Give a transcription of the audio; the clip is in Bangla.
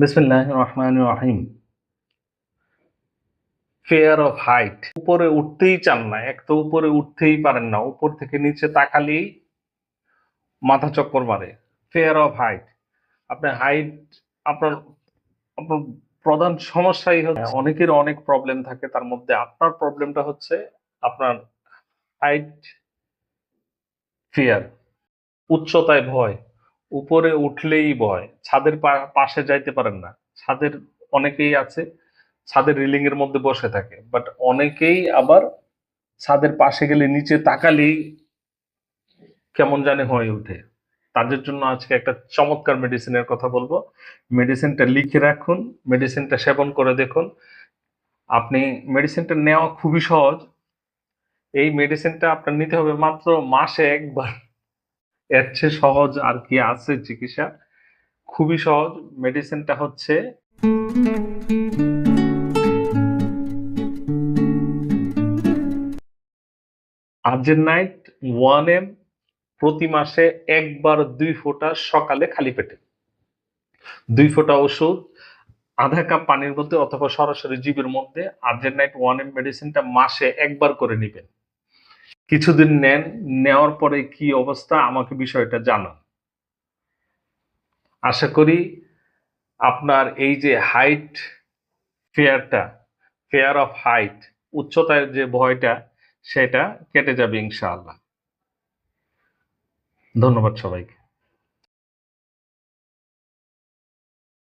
রাহিম। ফেয়ার অফ হাইট উপরে উঠতেই চান না, এক তো উপরে উঠতেই পারেন না, উপর থেকে নিচে তাকালেই মাথা চক্কর মারে। ফেয়ার অফ হাইট আপনার হাইট আপনার আপনার প্রধান সমস্যাই হচ্ছে অনেকের অনেক প্রবলেম থাকে, তার মধ্যে আপনার প্রবলেমটা হচ্ছে আপনার হাইট ফিয়ার উচ্চতায় ভয়। উপরে উঠলেই ভয়। ছাদের পাশে যাইতে পারেন না। ছাদের অনেকেই আছে, ছাদের রিলিং এর মধ্যে বসে থাকে। বাট অনেকেই আবার ছাদের পাশে গেলে নিচে তাকালেই কেমন জানে হয়ে ওঠে। তাদের জন্য আজকে একটা চমৎকার মেডিসিনের কথা বলব। মেডিসিনটা লিখে রাখুন মেডিসিনটা সেবন করে দেখুন। আপনি মেডিসিনটা নেওয়া খুবই সহজ। এই মেডিসিনটা আপনার নিতে হবে মাত্র মাসে একবার। এর চেয়ে সহজ আর কি আছে চিকিৎসা? খুবই সহজ। মেডিসিনটা হচ্ছে আর্জেনাইট ওয়ান এম প্রতি মাসে একবার দুই ফোঁটা সকালে খালি পেটে। দুই ফোঁটা ওষুধ, আধা কাপ পানির মধ্যে অথবা সরাসরি জীবের মধ্যে আর্জেনাইট ওয়ান এম মেডিসিনটা মাসে একবার করে নেবেন। কিছুদিন নেন, নেওয়ার পরে কি অবস্থা? আমাকে বিষয়টা জানান। আশা করি আপনার এই যে হাইট ফেয়ারটা ফেয়ার অফ হাইট উচ্চতার যে ভয়টা, সেটা কেটে যাবে ইনশাআল্লাহ। ধন্যবাদ সবাইকে।